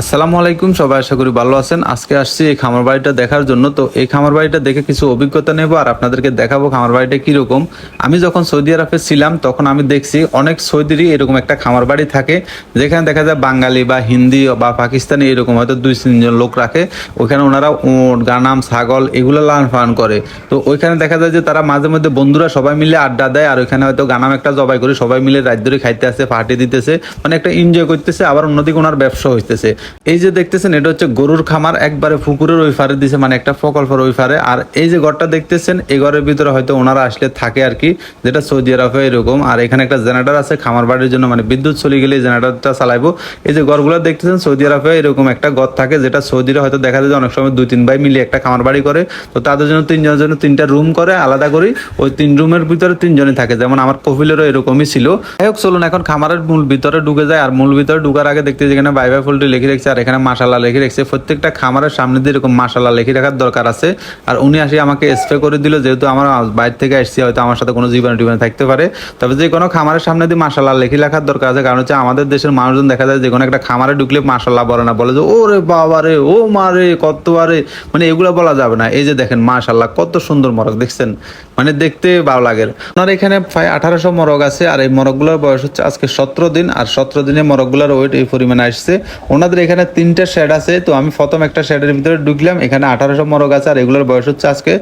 আসসালামু আলাইকুম, সবাই আশা করি ভালো আছেন। আজকে আসছি এই খামার বাড়িটা দেখার জন্য। তো এই খামার বাড়িটা দেখে কিছু অভিজ্ঞতা নেব আর আপনাদেরকে দেখাবো খামার বাড়িটা কীরকম। আমি যখন সৌদি আরবে ছিলাম, তখন আমি দেখছি অনেক সৌদিরই এরকম একটা খামার বাড়ি থাকে। যেখানে দেখা যায় বাঙালি বা হিন্দি বা পাকিস্তানি এরকম হয়তো দুই, তিনজন লোক রাখে। ওখানে ওনারা উট, গানাম, ছাগল এগুলো লালন পালন করে। তো ওইখানে দেখা যায় যে তারা মাঝে মধ্যে বন্ধুরা সবাই মিলে আড্ডা দেয় আর ওইখানে হয়তো গানাম একটা জবাই করে সবাই মিলে রাত ধরে খাইতে আসে পার্টি দিতেছে। মানে একটা এনজয় করতেছে, আবার অন্যদিকে ওনার ব্যবসা হইতেছে। এই যে দেখতেছেন, এটা হচ্ছে গরুর খামার, একবারে পুকুরের ওই ফারে দিছে মানে একটা প্রকল্পের ওই ফারে আর এই যে ঘরটা দেখতেছেন, এই ঘরের ভিতরে হয়তো ওনারা আসলে থাকে আর কি, যেটা সৌদি আরবে এরকম। আর এখানে একটা জেনারেটর আছে, খামার বাড়ির জন্য মানে বিদ্যুৎ চলে গেলে জেনারেটরটা চালাইবো। এই যে ঘরগুলো দেখতেছেন, সৌদি আরবে এরকম একটা ঘর থাকে, যেটা সৌদিরা হয়তো দেখা যায় অনেক সময় দুই তিন ভাই মিলে একটা খামার বাড়ি করে। তো তাদের জন্য তিনজনের জন্য তিনটা রুম করে, আলাদা করে। ওই তিন রুমের ভিতরে তিনজনই থাকে, যেমন আমার কপিলেরও এরকমই ছিল। যাই হোক, চলুন এখন খামারের মূল ভিতরে ঢুকে যায় আর মূল ভিতরে ঢুকার আগে দেখতে যেখানে বাই বাই ফুলটি লিখে রেখেছে আর এখানে মাসাল্লাহ লিখে রেখেছে। প্রত্যেকটা খামারের সামনে দিয়ে এরকম মাসাল্লাহ লিখে রাখার দরকার আছে। আর উনি আসি আমাকে স্প্রে করে দিল, যেহেতু আমার বাইরে থেকে আসছি, হয়তো আমার সাথে কোনো জীবাণু টিবাণু থাকতে পারে। তবে যে কোনো খামারের সামনে দিয়ে মাসাল্লাহ লিখে রাখার দরকার আছে। কারণ হচ্ছে আমাদের দেশের মানুষজন দেখা যায় যে কোনো একটা খামারে ঢুকলে মাসাল্লাহ বলে না। বলে যে, ওরে বাবা রে, ও মারে কত আরে। মানে এগুলো বলা যাবে না। এই যে দেখেন মাশাল্লাহ কত সুন্দর মরক দেখছেন? মানে দেখতে ভালো লাগে। ওনার এখানে প্রায় আঠারোশো মরগ আছে, আর এই মরকগুলোর বয়স হচ্ছে আজকে সতেরো দিন, আর সতেরো দিনে মরকগুলোর ওয়েট এই পরিমাণে আসছে। ওনাদের এখানে তিনটা শেড আছে, তো আমি প্রথম একটা শেডের ভিতরে ঢুকলাম, এখানে আঠারোশো মরক আছে, আর এগুলোর বয়স হচ্ছে আজকে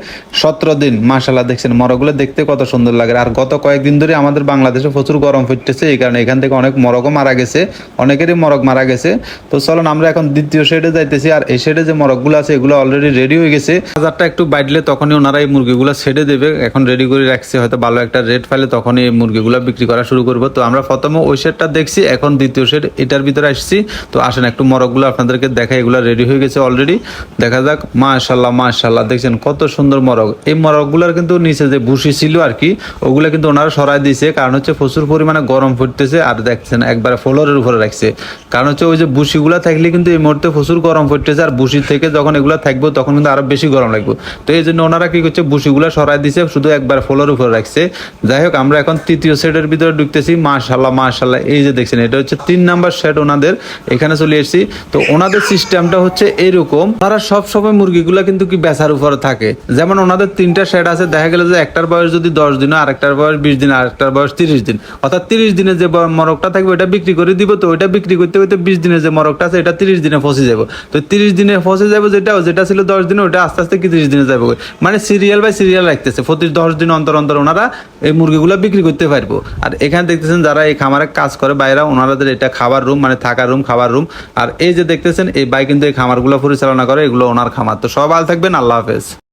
সতেরো দিন। মাশাল্লাহ দেখছেন মরকগুলো দেখতে কত সুন্দর লাগে। আর গত কয়েকদিন ধরে আমাদের বাংলাদেশে প্রচুর গরম ফুটতেছে, এই কারণে এখান থেকে অনেক মরকও মারা গেছে, অনেকেরই মরক মারা গেছে। তো চলুন, আমরা এখন দ্বিতীয় শেডে যাইতেছি, আর এই শেডে যে মরকগুলো আছে, এগুলো অলরেডি রেডি হয়ে গেছে। বাজারটা একটু বাইটলে তখনই ওনারা এই মুরগিগুলো ছেড়ে দেবে। এখন রেডি করে রাখছি, হয়তো ভালো একটা রেট ফেলে তখনই এই মুরগিগুলো বিক্রি করা শুরু করব। তো আমরা প্রথমে ওই শেডটা দেখছি, এখন দ্বিতীয় শেড এটার ভিতরে আসছি। তো আসেন, একটু মরকগুলো আপনাদেরকে দেখা এগুলো রেডি হয়ে গেছে অলরেডি দেখা যাক মাশাল্লাহ মাশাল্লাহ দেখছেন কত সুন্দর মরক এই মরকগুলোর কিন্তু নিচে যে ভুসি ছিল আর কি, ওগুলো কিন্তু ওনারা সরাই দিয়েছে, কারণ হচ্ছে প্রচুর পরিমাণে গরম ফুটতেছে আর দেখছেন একবারে ফ্লোরের উপরে রাখছে। কারণ হচ্ছে ওই যে বুসিগুলো থাকলে কিন্তু এই মুহূর্তে প্রচুর গরম ফুটতেছে আর বুসি থেকে যখন এগুলো থাকবে, তখন কিন্তু আরও বেশি গরম লাগবে। তো এই জন্য ওনারা কি করছে বুসিগুলো সরাই দিছে শুধু একবার ফ্লোরের উপরে রাখছে। যাই হোক, আমরা এখন তৃতীয় সেটের ভিতরে ঢুকতেছি। মাশাল্লাহ মাশাল্লাহ এই যে দেখছেন, এটা হচ্ছে তিন নাম্বার সেট ওনাদের। এখানে চলে এসেছি। তো ওনাদের সিস্টেমটা হচ্ছে এরকম। তারা সব সময় মুরগিগুলো কিন্তু কি বেচার উপরে থাকে। যেমন ওনাদের তিনটা সেট আছে, দেখা গেল যে একটার বয়স যদি দশ দিন আর একটার বয়স বিশ দিন আর একটার বয়স তিরিশ দিন। অর্থাৎ তিরিশ দিনে যে মরকটা থাকবে ওটা বিক্রি করে দিব। তো ওইটা বিক্রি করতে করতে বিশ দিনের যে মরকটা আছে, এটা তিরিশ দিনে ফসে যাব। তো তিরিশ দিনে ফসে যাব যেটা যেটা ছিল দশ দিনে ওটা আস্তে আস্তে কি তিরিশ দিনে যাবে। মানে সিরিয়াল বাই সিরিয়াল রাখতেছে। প্রতি দশ দিন অন্তর অন্তর ওনারা এই মুরগিগুলো বিক্রি করতে পারব। আর এখানে দেখতেছেন যারা এই খামারে কাজ করে বাইরা, ওনারাদের এটা খাবার রুম মানে থাকার রুম খাবার রুম আর এই যে দেখতেছেন, এই বাই কিন্তু এই খামারগুলো পরিচালনা করে, এগুলো ওনার খামার। তো সব ভালো থাকবেন, আল্লাহ হাফেজ।